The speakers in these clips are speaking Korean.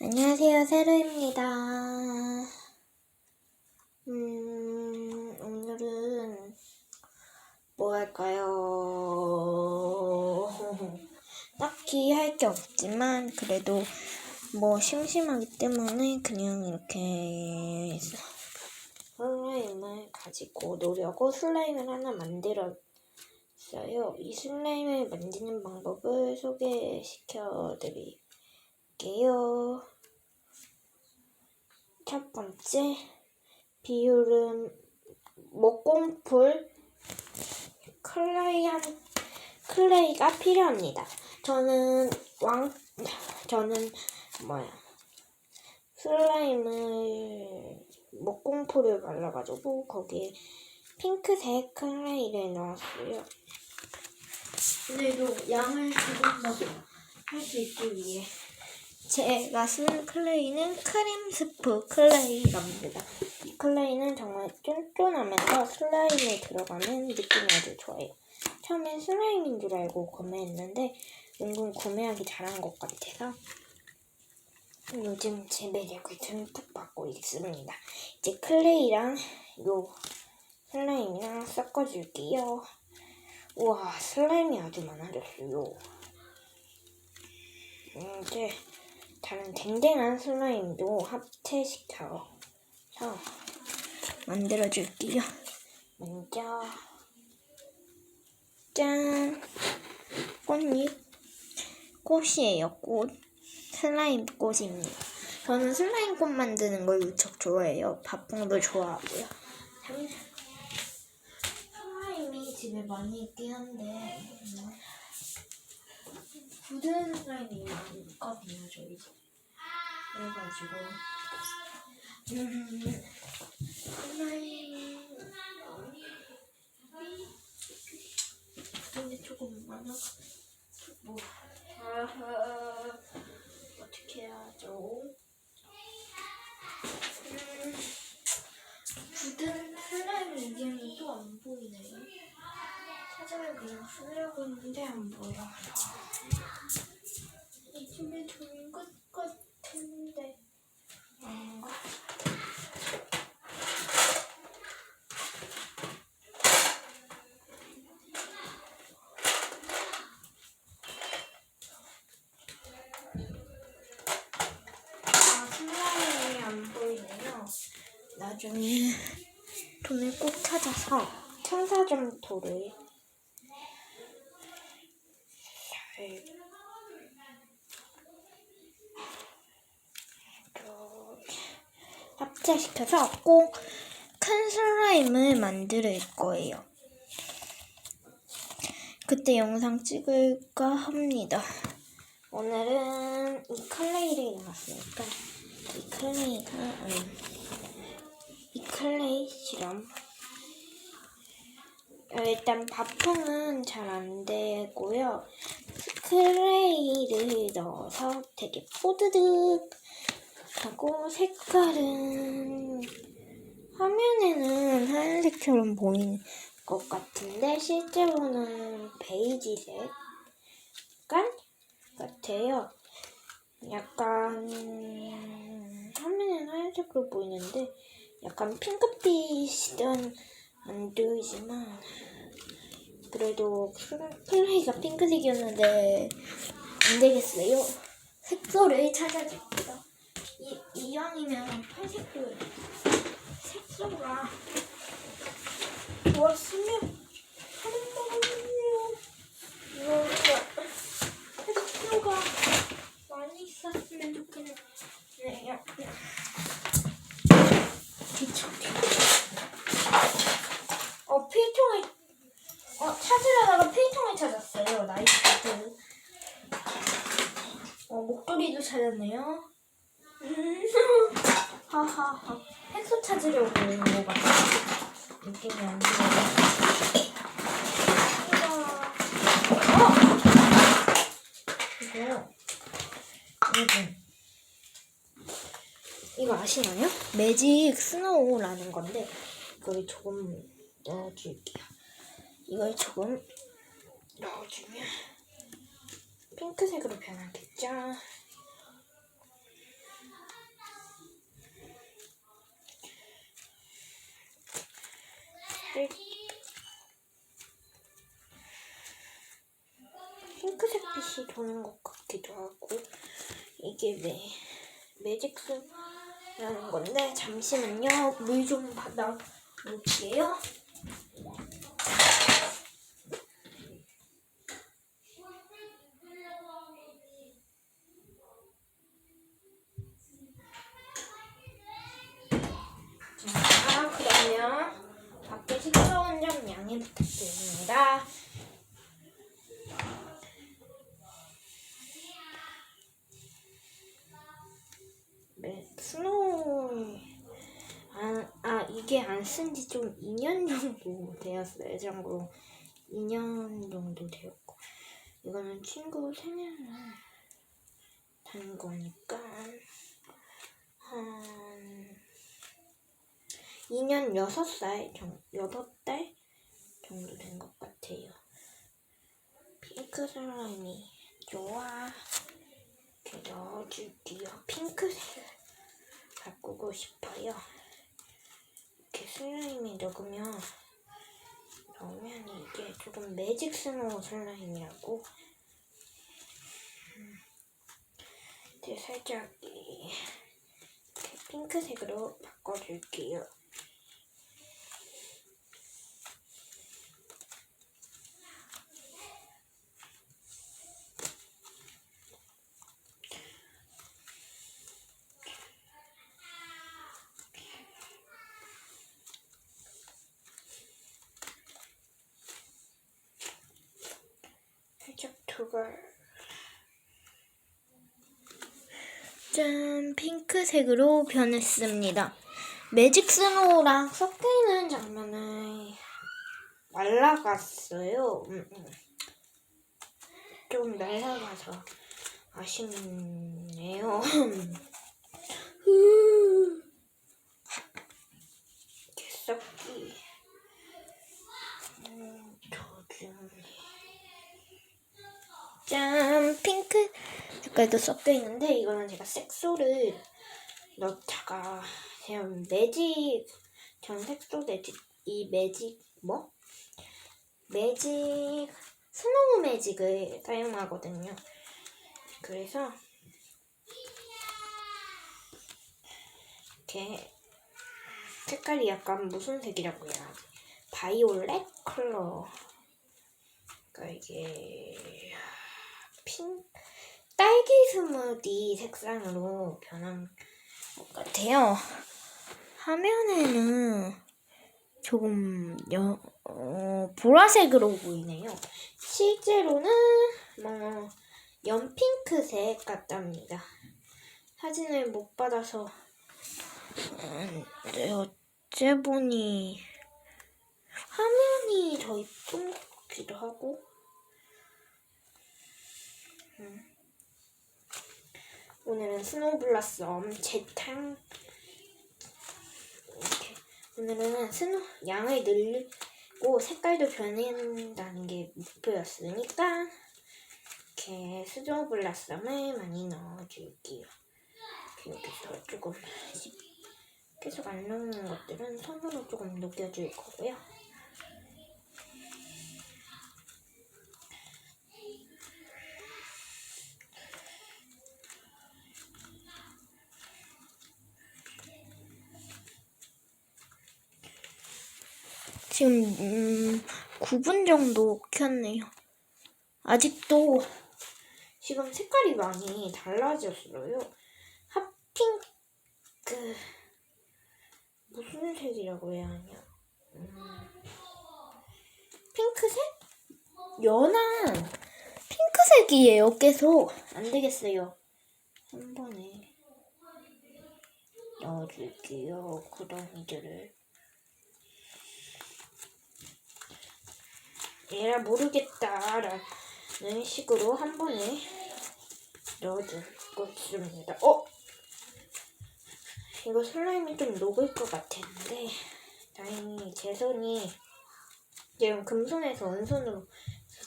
안녕하세요, 세로입니다. 음, 오늘은 뭐 할까요? 딱히 할 게 없지만, 그래도 뭐 심심하기 때문에 그냥 이렇게 슬라임을 가지고 노려고 슬라임을 하나 만들었어요. 이 슬라임을 만드는 방법을 소개시켜 드릴게요. 첫 번째, 비율은 목공풀 클레이 한, 클레이가 필요합니다. 저는 왕, 저는 뭐야, 슬라임을 목공풀을 발라가지고 거기에 핑크색 클레이를 넣었어요. 그래도 양을 조금 더 할 수 있기 위해 제가 쓴 클레이는 크림 스프 클레이랍니다. 이 클레이는 정말 쫀쫀하면서 슬라임에 들어가는 느낌이 아주 좋아요. 처음엔 슬라임인 줄 알고 구매했는데 은근 구매하기 잘한 것 같아서 요즘 제 매력을 듬뿍 받고 있습니다. 이제 클레이랑 요 슬라임이랑 섞어줄게요. 우와 슬라임이 아주 많아졌어요. 음, 이제 다른 댕댕한 슬라임도 합체시켜서 만들어줄게요. 먼저 짠 꽃잎 꽃이에요 꽃 슬라임 꽃입니다. 저는 슬라임 꽃 만드는 걸 무척 좋아해요. 밥봉도 좋아하고요. 참, 슬라임이 집에 많이 있긴 한데 음, 굳은 슬라임이 많이 있거든요. 그래가지고 근데 조금 많아. 뭐 어떻게 해야죠? 음, 굳은 슬라임 인형이 또 안 보이네요. 사진을 그냥 쓰려고 했는데 안 보여요. 이쯤에 좋은 것 같은데 아닌가? 아, 슬라임이 안 보이네요. 나중에 돈을 꼭 찾아서 천사점토를 잘 이렇게 합체시켜서 꼭 큰 슬라임을 만들 거예요. 그때 영상 찍을까 합니다. 오늘은 이 클레이를 나왔으니까 이 클레이가 음, 이 클레이 실험 어, 일단 밥통은 잘 안 되고요. 클레이를 넣어서 되게 뽀드득 하고 색깔은 화면에는 하얀색처럼 보이는 것 같은데 실제로는 베이지색 약간 같아요. 약간 화면에는 하얀색으로 보이는데 약간 핑크빛은 안 보이지만 그래도 플레이가 핑크색이었는데 안 되겠어요. 색소를 찾아줄게요. 이, 이왕이면 팔색도 색소가 좋았으면 하는 거거든요. 이거 색소가 많이 있었으면 좋겠네요. 어 필통을 어 찾으려다가 필통을 찾았어요. 나이스. 어 목도리도 찾았네요. 음, 하하하. 색소 찾으려고 오는 것 같아요. 느낌이 안 좋아요. 이거 이거 여러분 이거 아시나요? 매직 스노우라는 건데 이걸 조금 넣어줄게요. 이걸 조금 넣어주면 핑크색으로 변하겠죠? 핑크색 핑크색 빛이 도는 것 같기도 하고 이게 매 매직스라는 건데 잠시만요 물 좀 받아 볼게요. 자, 그러면 밖에 시끄러운 점 양해 부탁드립니다. 네, 스노우. 아, 아, 이게 안 쓴 지 좀 2년 정도 되었어요. 참고로 2년 정도 되었고. 이거는 친구 생일을 단 거니까, 한, 2년 6살, 정, 8달 정도 된 것 같아요. 핑크 슬라임이 좋아. 이렇게 넣어줄게요. 핑크색을 바꾸고 싶어요. 슬라임이 넣으면, 넣으면 이게 조금 매직 스노우 슬라임이라고. 음, 이제 살짝 이- 이렇게 핑크색으로 바꿔줄게요. 살짝 두걸 짠 핑크색으로 변했습니다. 매직 스노우랑 섞이는 장면을 날라갔어요. 음, 음. 좀 날라가서 아쉽네요. 개썩기. 음, 저좀 짠 핑크 색깔도 섞여 있는데 이거는 제가 색소를 넣다가 그냥 매직 전 색소 매직 이 매직 뭐 매직 스노우 매직을 사용하거든요. 그래서 이렇게 색깔이 약간 무슨 색이라고 해야 하지? 바이올렛 컬러. 그러니까 이게 핑 딸기 스무디 색상으로 변한 것 같아요. 화면에는 조금 여, 어, 보라색으로 보이네요. 실제로는 뭐 연핑크색 같답니다. 사진을 못 받아서 음, 네, 어째 보니 화면이 더 같기도 하고 음. 오늘은 스노우블라썸 재탕 이렇게 오늘은 스노 양을 늘리고 색깔도 변한다는 게 목표였으니까 이렇게 스노우블라썸을 많이 넣어줄게요. 이렇게 여기서 조금 계속 안 녹는 것들은 손으로 조금 녹여줄 거고요. 지금 음, 9분 정도 켰네요. 아직도 지금 색깔이 많이 달라졌어요. 핫핑크 무슨 색이라고 해야 하냐? 음, 핑크색? 연한 핑크색이에요. 계속 안 되겠어요. 한 번에 넣어줄게요. 구덩이들을. 얘라 모르겠다라는 식으로 한 번에 넣어주고 있습니다. 어? 이거 슬라임이 좀 녹을 것 같았는데 다행히 제 손이 지금 금손에서 은손으로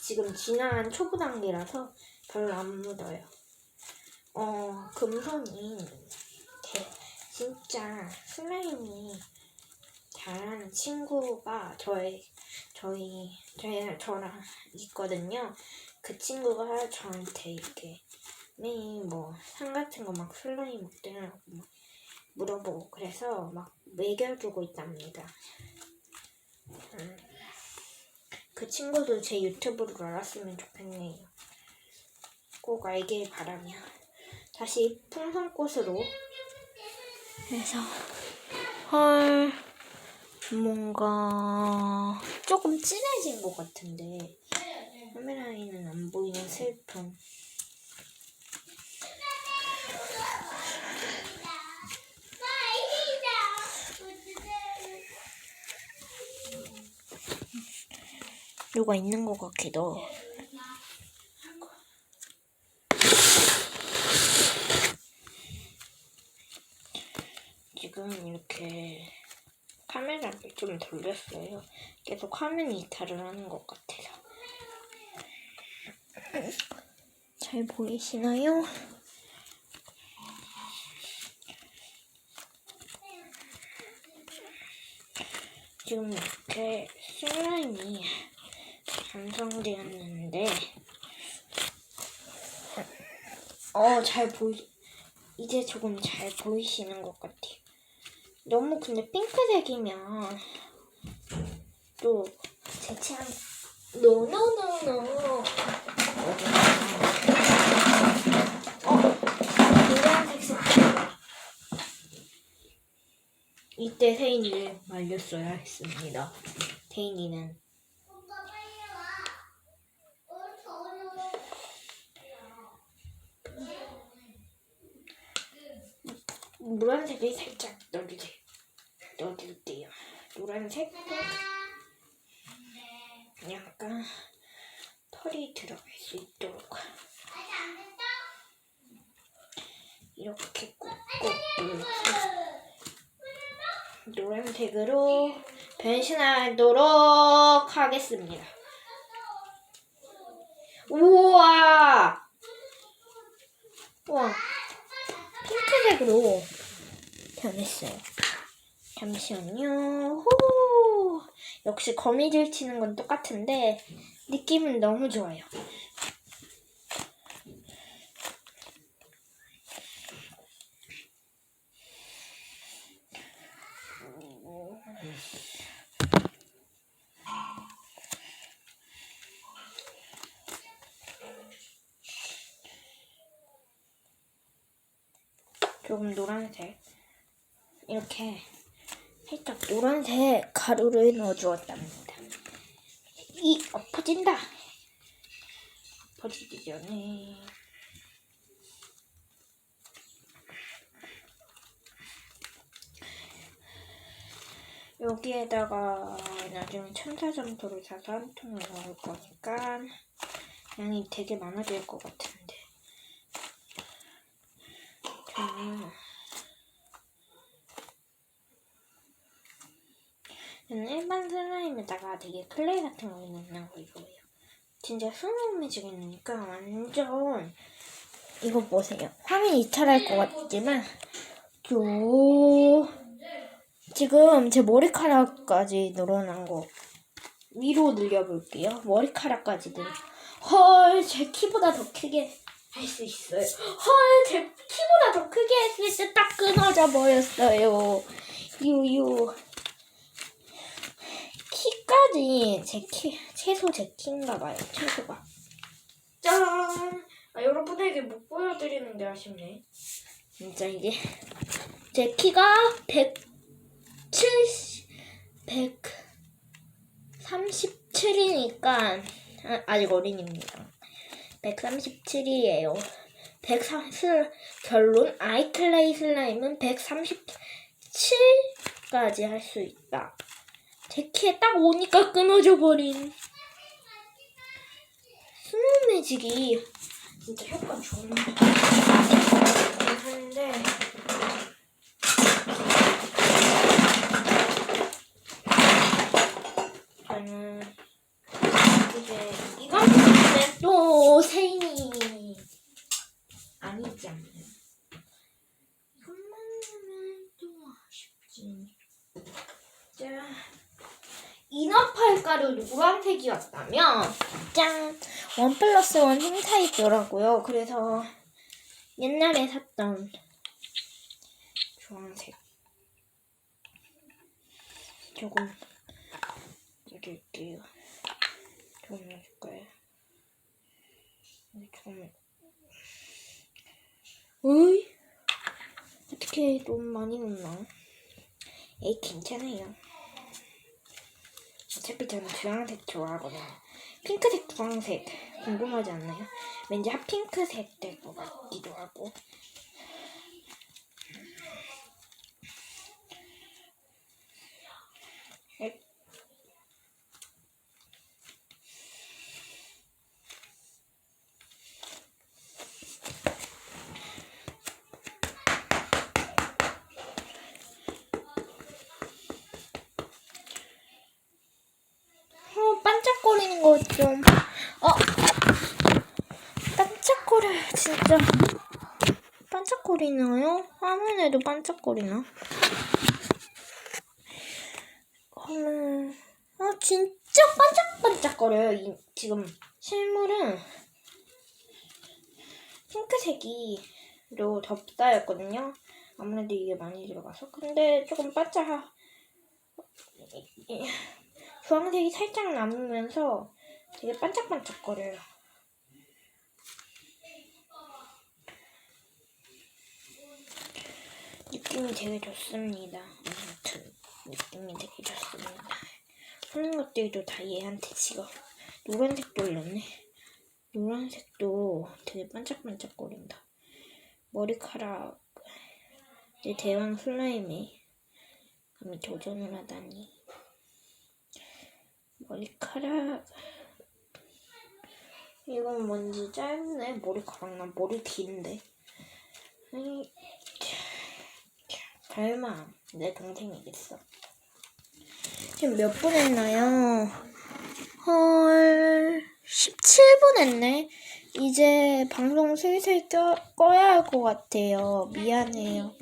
지금 진한 초보 단계라서 별로 안 묻어요. 어 금손이 대- 진짜 슬라임이 잘하는 친구가 저의 저희 저희 저랑 있거든요. 그 친구가 저한테 이렇게 매일 뭐상 같은 거 막 슬라임 어때라고 막 물어보고 그래서 막 먹여주고 있답니다. 음, 그 친구도 제 유튜브를 알았으면 좋겠네요. 꼭 알길 바라며 다시 풍선꽃으로 해서 헐 뭔가 조금 진해진 것 같은데. 카메라에는 안 보이는 슬픔. 누가 있는 것 같기도. 지금 이렇게 카메라를 좀 돌렸어요. 계속 화면 이탈을 하는 것 같아서. 잘 보이시나요? 지금 이렇게 슬라임이 완성되었는데 어 잘 보이 이제 조금 잘 보이시는 것 같아요. 너무 근데 핑크색이면 또 제 취향 노노노노. 이때 세인이를 말렸어야 했습니다. 세인이는. 노란색을 살짝 넣어주세요. 넣어줄게요. 노란색 약간 털이 들어갈 수 있도록 이렇게 꾹꾹 눌러서 노란색으로 변신하도록 하겠습니다. 우와! 우와! 핑크색으로 변했어요. 잠시만요. 호! 역시 거미줄 치는 건 똑같은데 느낌은 너무 좋아요. 조금 노란색 이렇게 살짝 노란색 가루를 넣어주었답니다. 이 엎어진다. 엎어지기 전에 여기에다가 나중에 천사점토를 사서 한 통을 넣을 거니까 양이 되게 많아질 것 같은 데 저는 저는 일반 슬라임에다가 되게 클레이 같은 거 넣는 걸 좋아해요. 진짜 스무메지겠으니까 완전 이거 보세요. 화면 이탈할 것 같지만 요 지금 제 머리카락까지 늘어난 거 위로 늘려볼게요. 머리카락까지 늘. 헐, 제 키보다 더 크게 할 수 있어요. 헐, 제 키보다 더 크게 했을 때 딱 끊어져 버렸어요. 유유. 키까지 제 키, 최소 제 키인가 봐요. 최소가. 짠! 아, 여러분에게 못 보여드리는데 아쉽네. 진짜 이게 제 키가 170, 137이니까 아직 어린입니다. 137이에요. 130 결론 아이클레이 슬라임은 137까지 할 수 있다. 제 키에 딱 오니까 끊어져 버린 스노우 매직이 진짜 효과 좋은 것 하는데 저는 이제 이것 때문에 또 세인이 아니지 않나요? 이것만 하면 또 아쉽지. 자, 아파할 가루 노란색이었다면 짠! 원 플러스 원 행사있더라고요. 그래서 옛날에 샀던 주황색 조금 넣어줄게요. 조금 넣어줄까요? 네, 조금 으이 어떻게 너무 많이 넣나? 에이 괜찮아요. 어차피 저는 주황색 좋아하거든요. 핑크색, 주황색 궁금하지 않나요? 왠지 핫핑크색 될 것 같기도 하고. 에? 어, 반짝거리는 거 좀. 어. 반짝거려, 진짜. 반짝거리나요? 화면에도 반짝거리나? 음, 아, 진짜 반짝반짝거려요. 이, 지금 실물은 핑크색이로 덮다였거든요. 아무래도 이게 많이 들어가서. 근데 조금 반짝, 주황색이 살짝 남으면서 되게 반짝반짝거려요. 느낌이 되게 좋습니다. 아무튼 느낌이 되게 좋습니다. 하는 것들도 다 얘한테 지금 노란색도 올렸네. 노란색도 되게 반짝반짝거린다. 머리카락 내 대왕 슬라임에 감히 도전을 하다니. 머리카락 이건 뭔지 짧네 머리카락 난 머리 긴데 설마 내 동생이겠어? 지금 몇 분 했나요? 헐 17분 했네. 이제 방송 슬슬 껴, 꺼야 할 것 같아요. 미안해요